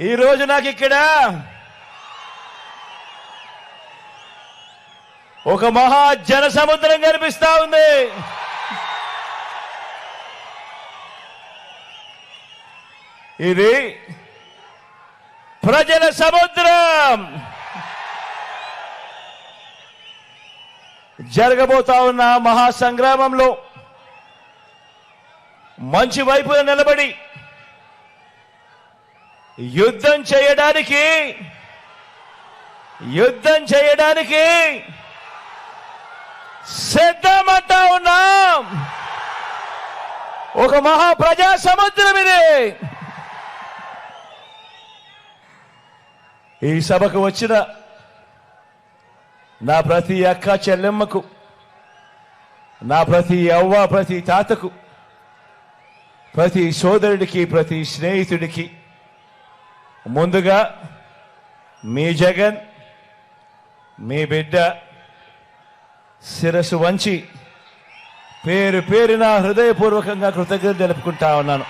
ఈరోజు నాకు ఇక్కడ ఒక మహా జన సముద్రం కనిపిస్తా ఉంది. ఇది ప్రజల సముద్రం. జరగబోతా ఉన్న మహా సంగ్రామంలో మంచి వైపున నిలబడి యుద్ధం చేయడానికి యుద్ధం చేయడానికి సిద్ధమంట ఉన్నాం. ఒక మహా ప్రజా సముద్రం ఇది. ఈ సభకు వచ్చిన నా ప్రతి అక్క చెల్లెమ్మకు నా ప్రతి అవ్వ ప్రతి తాతకు ప్రతి సోదరుడికి ప్రతి స్నేహితుడికి ముందుగా మీ జగన్ మీ బిడ్డ శిరస్సు వంచి పేరు పేరున హృదయపూర్వకంగా కృతజ్ఞత తెలుపుకుంటా ఉన్నాను.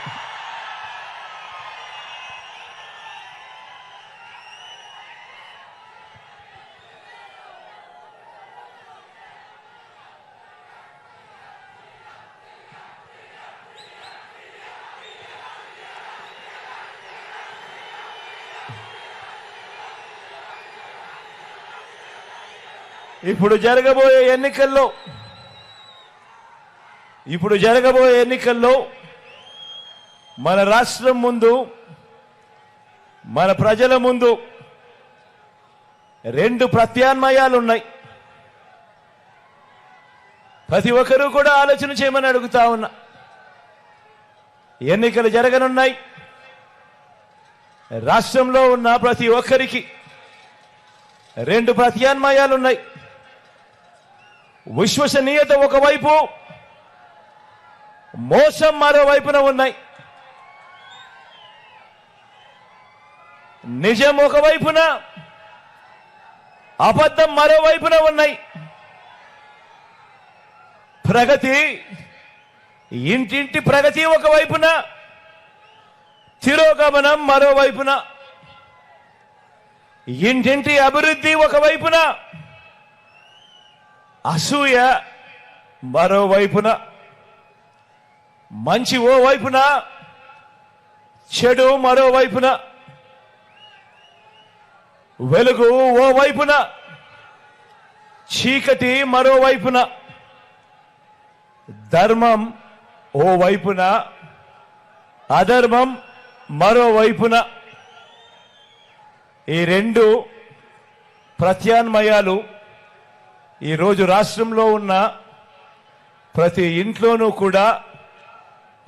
ఇప్పుడు జరగబోయే ఎన్నికల్లో ఇప్పుడు జరగబోయే ఎన్నికల్లో మన రాష్ట్రం ముందు మన ప్రజల ముందు రెండు ప్రత్యామ్నాయాలు ఉన్నాయి ప్రతి ఒక్కరూ కూడా ఆలోచన చేయమని అడుగుతా ఉన్నా. ఎన్నికలు జరగనున్నాయి. రాష్ట్రంలో ఉన్న ప్రతి ఒక్కరికి రెండు ప్రత్యామ్నాయాలున్నాయి. విశ్వసనీయత ఒకవైపు మోసం మరోవైపున ఉన్నాయి. నిజం ఒకవైపున అబద్ధం మరోవైపున ఉన్నాయి. ప్రగతి ఇంటింటి ప్రగతి ఒకవైపున తిరోగమనం మరోవైపున ఇంటింటి అభివృద్ధి ఒకవైపున అసూయ మరోవైపున మంచి ఓ వైపున చెడు మరోవైపున వెలుగు ఓ వైపున చీకటి మరోవైపున ధర్మం ఓ వైపున అధర్మం మరోవైపున ఈ రెండు ప్రత్యామ్నాయాలు ఈరోజు రాష్ట్రంలో ఉన్న ప్రతి ఇంట్లోనూ కూడా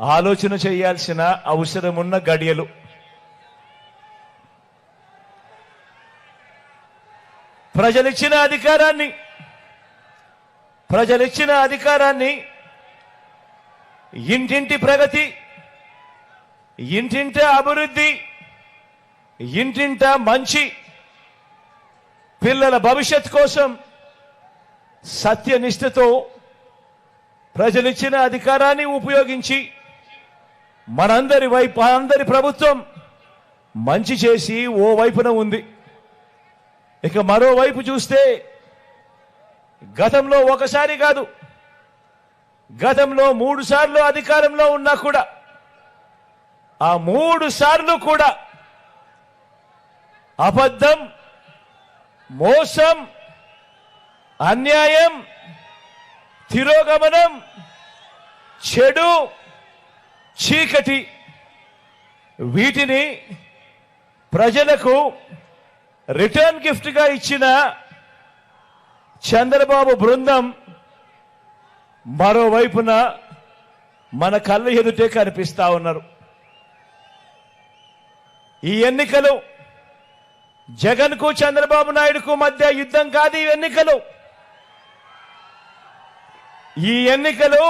ఆలోచన చేయాల్సిన అవసరం ఉన్న గడియలు. ప్రజలిచ్చిన అధికారాన్ని ప్రజలిచ్చిన అధికారాన్ని ఇంటింటి ప్రగతి ఇంటింట అభివృద్ధి ఇంటింట మంచి పిల్లల భవిష్యత్ కోసం సత్యనిష్టతో ప్రజలిచ్చిన అధికారాన్ని ఉపయోగించి మనందరి వైపు అందరి ప్రభుత్వం మంచి చేసి ఓ వైపున ఉంది. ఇక మరోవైపు చూస్తే గతంలో ఒకసారి కాదు గతంలో మూడు సార్లు అధికారంలో ఉన్నా కూడా ఆ మూడు సార్లు కూడా అబద్ధం మోసం అన్యాయం తిరోగమనం చెడు చీకటి వీటిని ప్రజలకు రిటర్న్ గిఫ్ట్గా ఇచ్చిన చంద్రబాబు బృందం మరోవైపున మన కళ్ళ ఎదుటే కనిపిస్తా ఉన్నారు. ఈ ఎన్నికలు జగన్కు చంద్రబాబు నాయుడుకు మధ్య యుద్ధం కాదు ఈ ఎన్నికలు. ఈ ఎన్నికలు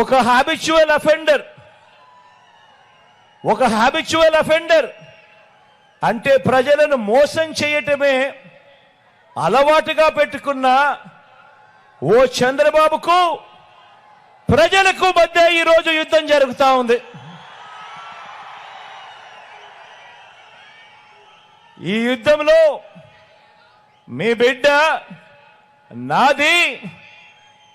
ఒక హ్యాబిచువల్ అఫెండర్ ఒక హ్యాబిచువల్ అఫెండర్ అంటే ప్రజలను మోసం చేయటమే అలవాటుగా పెట్టుకున్న ఓ చంద్రబాబుకు ప్రజలకు మధ్య ఈరోజు యుద్ధం జరుగుతూ ఉంది. ఈ యుద్ధంలో మీ బిడ్డ నాది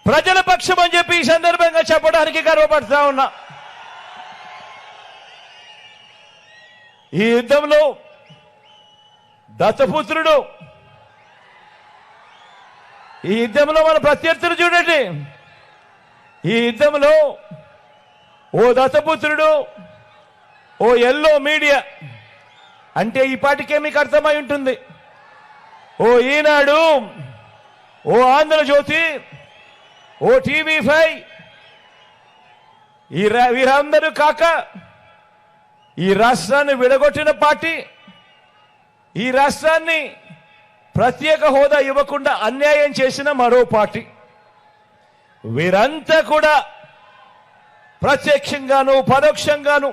ప్రజల పక్షం అని చెప్పి ఈ సందర్భంగా చెప్పడానికి గర్వపడతా ఉన్నా. ఈ యుద్ధంలో దత్తపుత్రుడు ఈ యుద్ధంలో మన ప్రత్యర్థులు చూడండి. ఈ యుద్ధంలో ఓ దత్తపుత్రుడు ఓ ఎల్లో మీడియా అంటే ఈ పాటికే మీకు అర్థమై ఉంటుంది. ఓ ఈనాడు ఓ ఆంధ్రజ్యోతి ఓ టీవీ ఫైవ్ ఈ వీరందరూ కాక ఈ రాష్ట్రాన్ని విడగొట్టిన పార్టీ ఈ రాష్ట్రాన్ని ప్రత్యేక హోదా ఇవ్వకుండా అన్యాయం చేసిన మరో పార్టీ. వీరంతా కూడా ప్రత్యక్షంగాను పరోక్షంగాను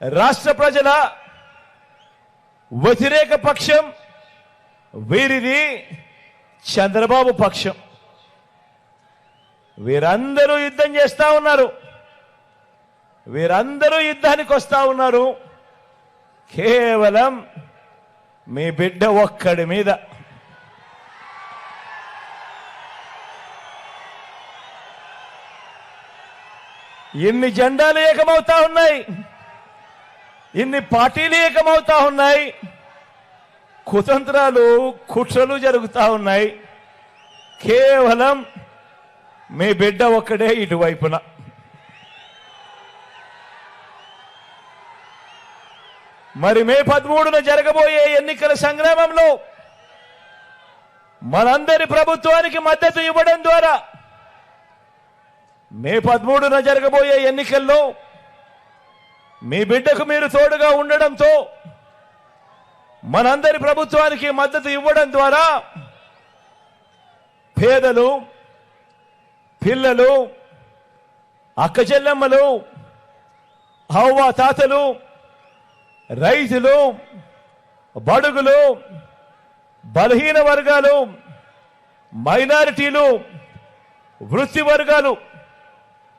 రాష్ట్ర ప్రజల వ్యతిరేక పక్షం వీరిది. చంద్రబాబు పక్షం. వీరందరూ యుద్ధం చేస్తా ఉన్నారు. వీరందరూ యుద్ధానికి వస్తా ఉన్నారు. కేవలం మీ బిడ్డ ఒక్కడి మీద. ఇన్ని జెండాలు ఏకమవుతా ఉన్నాయి. ఇన్ని పార్టీలు ఏకమవుతా ఉన్నాయి. కుతంత్రాలు కుట్రలు జరుగుతూ ఉన్నాయి. కేవలం మీ బిడ్డ ఒక్కడే ఇటువైపున. మరి మే పదమూడున జరగబోయే ఎన్నికల సంగ్రామంలో మనందరి ప్రభుత్వానికి మద్దతు ఇవ్వడం ద్వారా మే పదమూడున జరగబోయే ఎన్నికల్లో మీ బిడ్డకు మీరు తోడుగా ఉండడంతో మనందరి ప్రభుత్వానికి మద్దతు ఇవ్వడం ద్వారా పేదలు పిల్లలు అక్కచెల్లెమ్మలు అవ్వ తాతలు రైతులు బడుగులు బలహీన వర్గాలు మైనారిటీలు వృత్తి వర్గాలు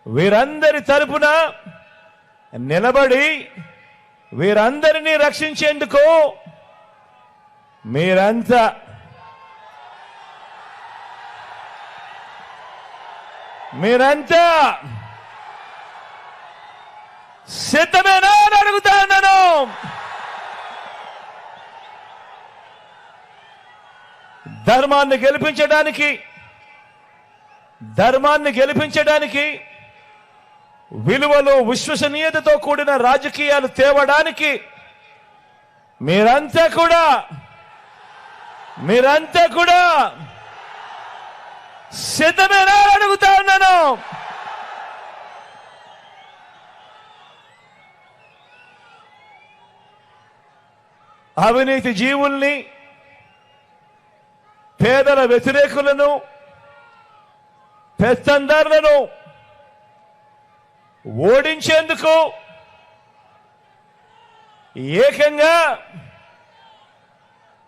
వీరందరి తరపున నిలబడి వీరందరినీ రక్షించేందుకు మీరంతా మీరంతా సిద్ధమేనా అని అడుగుతాను ధర్మాన్ని గెలిపించడానికి ధర్మాన్ని గెలిపించడానికి విలువలు విశ్వసనీయతతో కూడిన రాజకీయాలు తేవడానికి మీరంతా కూడా మీరంతా కూడా సిద్ధమేనా అడుగుతా ఉన్నాను. అవినీతి జీవుల్ని పేదల వ్యతిరేకులను పెత్తందారులను ఓడించేందుకు ఏకంగా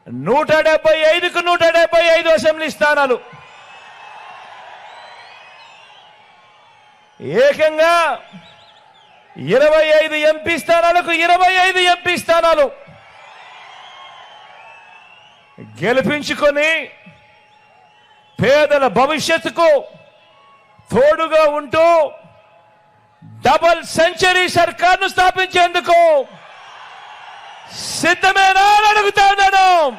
నూట డెబ్బై ఐదుకు నూట డెబ్బై ఐదు అసెంబ్లీ స్థానాలు. ఏకంగా ఇరవై ఐదు ఎంపీ స్థానాలకు ఇరవై ఐదు ఎంపీ స్థానాలు. గెలిపించుకొని పేదల భవిష్యత్తుకు తోడుగా ఉంటూ డబల్ సెంచరీ సర్కార్ను స్థాపించేందుకు సిద్ధమేనా అని అడుగుతా ఉన్నాను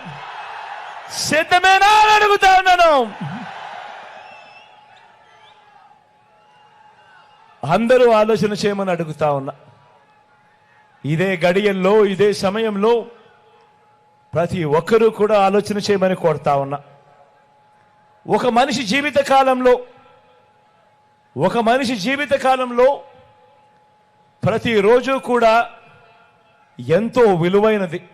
సిద్ధమేనా అడుగుతా ఉన్నాను అందరూ ఆలోచన చేయమని అడుగుతా ఉన్నా. ఇదే గడియల్లో ఇదే సమయంలో ప్రతి ఒక్కరూ కూడా ఆలోచన చేయమని కోరుతా ఉన్నా. ఒక మనిషి జీవిత కాలంలో ఒక మనిషి జీవిత కాలంలో ప్రతిరోజు కూడా ఎంతో విలువైనది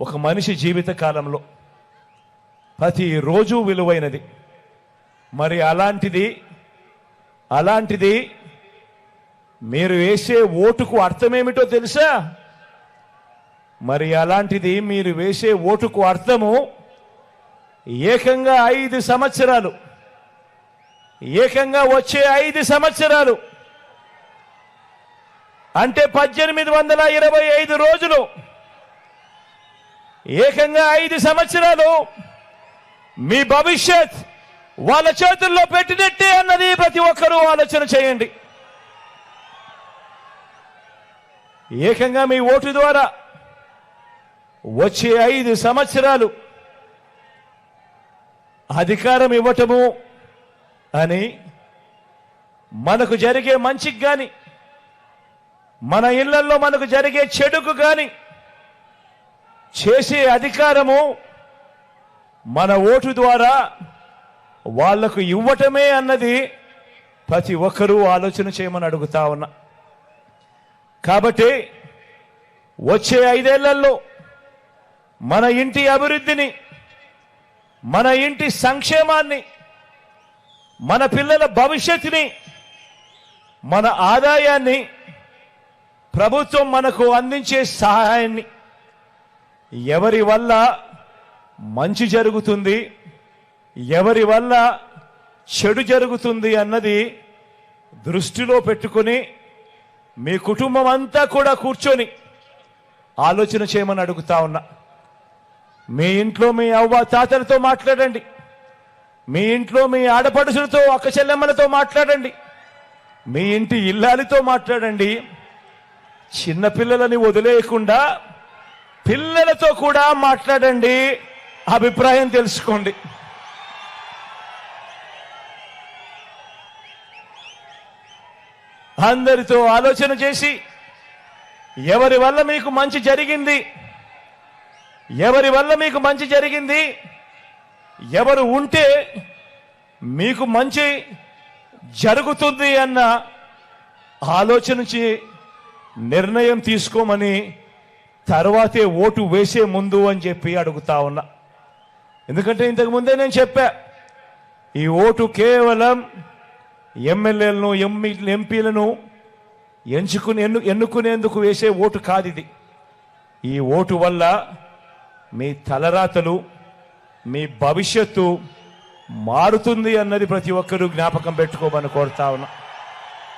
ఒక మనిషి జీవిత కాలంలో. ప్రతిరోజు విలువైనది. మరి అలాంటిది అలాంటిది మీరు వేసే ఓటుకు అర్థమేమిటో తెలుసా? మరి అలాంటిది మీరు వేసే ఓటుకు అర్థము ఏకంగా ఐదు సంవత్సరాలు. ఏకంగా వచ్చే ఐదు సంవత్సరాలు. అంటే పద్దెనిమిది వందల ఇరవై ఐదు రోజులు. ఏకంగా ఐదు సంవత్సరాలు మీ భవిష్యత్ వాళ్ళ చేతుల్లో పెట్టినట్టే అన్నది ప్రతి ఒక్కరూ ఆలోచన చేయండి. ఏకంగా మీ ఓటు ద్వారా వచ్చే ఐదు సంవత్సరాలు అధికారం ఇవ్వటము అని మనకు జరిగే మంచికి కానీ మన ఇళ్ళలో మనకు జరిగే చెడుకు కానీ చేసే అధికారము మన ఓటు ద్వారా వాళ్ళకు ఇవ్వటమే అన్నది ప్రతి ఒక్కరూ ఆలోచన చేయమని అడుగుతా ఉన్నా. కాబట్టి వచ్చే ఐదేళ్ళలో మన ఇంటి అభివృద్ధిని మన ఇంటి సంక్షేమాన్ని మన పిల్లల భవిష్యత్తుని మన ఆదాయాన్ని ప్రభుత్వం మనకు అందించే సహాయాన్ని ఎవరి వల్ల మంచి జరుగుతుంది ఎవరి వల్ల చెడు జరుగుతుంది అన్నది దృష్టిలో పెట్టుకొని మీ కుటుంబం అంతా కూడా కూర్చొని ఆలోచన చేయమని అడుగుతా ఉన్నా. మీ ఇంట్లో మీ అవ్వ తాతలతో మాట్లాడండి. మీ ఇంట్లో మీ ఆడపడుచులతో అక్క చెల్లెమ్మలతో మాట్లాడండి. మీ ఇంటి ఇల్లాలితో మాట్లాడండి. చిన్నపిల్లలని వదిలేయకుండా పిల్లలతో కూడా మాట్లాడండి అభిప్రాయం తెలుసుకోండి. అందరితో ఆలోచన చేసి ఎవరి వల్ల మీకు మంచి జరిగింది? ఎవరి వల్ల మీకు మంచి జరిగింది? ఎవరు ఉంటే మీకు మంచి జరుగుతుంది అన్న ఆలోచన చే- నిర్ణయం తీసుకోమని తర్వాతే ఓటు వేసే ముందు అని చెప్పి అడుగుతా ఉన్నా. ఎందుకంటే ఇంతకుముందే నేను చెప్పా ఈ ఓటు కేవలం ఎమ్మెల్యేలను ఎంపీ ఎంపీలను ఎంచుకుని ఎన్ను ఎన్నుకునేందుకు వేసే ఓటు కాదు ఇది ఈ ఓటు వల్ల మీ తలరాతలు మీ భవిష్యత్తు మారుతుంది అన్నది ప్రతి ఒక్కరూ జ్ఞాపకం పెట్టుకోమని కోరుతా ఉన్నా.